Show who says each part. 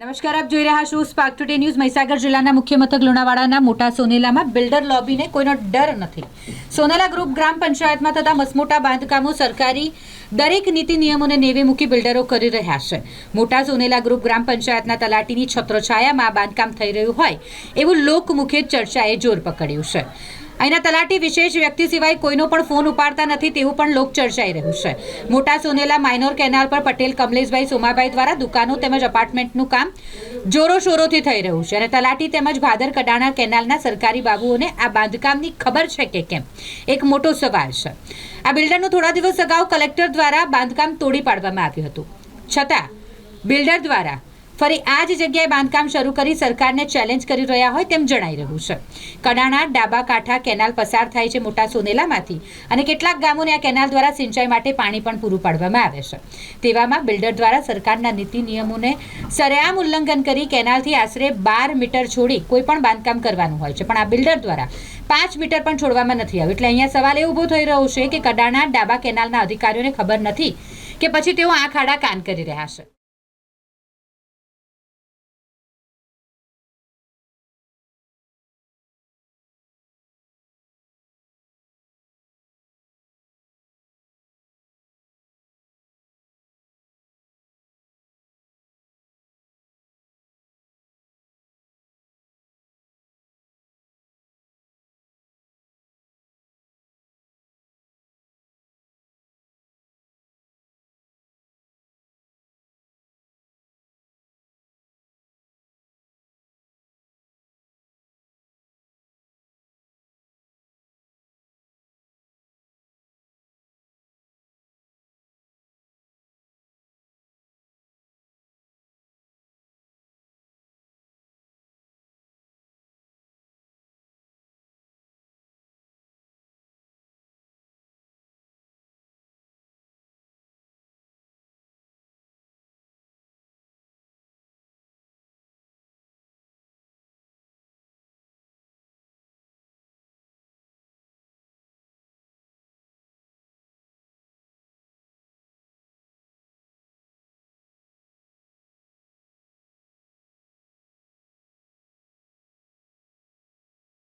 Speaker 1: નમસ્કાર, આપ જોઈ રહ્યા છો સ્પાર્ક ટુડે ન્યૂઝ મહીસાગર જિલ્લાના મુખ્ય મથક લુણાવાડાના મોટા સોનેલામાં બિલ્ડર લોબીને કોઈનો ડર નથી. સોનેલા ગ્રુપ ગ્રામ પંચાયતમાં થતા મસમોટા બાંધકામો સરકારી દરેક નીતિ નિયમોને નેવે મૂકી બિલ્ડરો કરી રહ્યા છે. મોટા સોનેલા ગ્રુપ ગ્રામ પંચાયતના તલાટીની છત્રછાયામાં બાંધકામ થઈ રહ્યું હોય એવું લોકમુખે ચર્ચાએ જોર પકડ્યું છે. અહીંના તલાટી વિશેષ વ્યક્તિ સિવાય કોઈનો પણ ફોન ઉપાડતા નથી, તેવું પણ લોક ચર્ચાઈ રહ્યું છે. મોટા સોનેલા માઇનોર કેનાલ પર પટેલ, કમલેશભાઈ, સોમાભાઈ દ્વારા દુકાનો તેમજ અપાર્ટમેન્ટનું કામ જોરોશોરોથી થઈ રહ્યું છે અને તલાટી તેમજ ભાદર કડાણા કેનાલના સરકારી બાબુઓને આ બાંધકામની ખબર છે કે કેમ? એક મોટો સવાલ છે. આ બિલ્ડરનું થોડા દિવસ અગાઉ કલેક્ટર દ્વારા બાંધકામ તોડી પાડવામાં આવ્યું હતું. છતાં, બિલ્ડર દ્વારા ફરી આ જ જગ્યાએ બાંધકામ શરૂ કરી સરકારને ચેલેન્જ કરી રહ્યા હોય તેમ જણાઈ રહ્યું છે. કડાણા, ડાબા કાંઠા કેનાલ પસાર થાય છે મોટા સોનેલામાંથી અને કેટલાક ગામોને આ કેનાલ દ્વારા સિંચાઈ માટે પાણી પણ પૂરું પાડવામાં આવે છે. તેવામાં બિલ્ડર દ્વારા સરકારના નીતિ નિયમોને સરેઆમ ઉલ્લંઘન કરી કેનાલથી આશરે બાર મીટર છોડી કોઈ પણ બાંધકામ કરવાનું હોય છે. પણ આ બિલ્ડર દ્વારા પાંચ મીટર પણ છોડવામાં નથી આવ્યું. એટલે અહીંયા સવાલ એ ઊભો થઈ રહ્યો છે કે કડાણા, ડાબા કેનાલના અધિકારીઓને ખબર નથી કે પછી તેઓ આ ખાડા કાન કરી રહ્યા છે.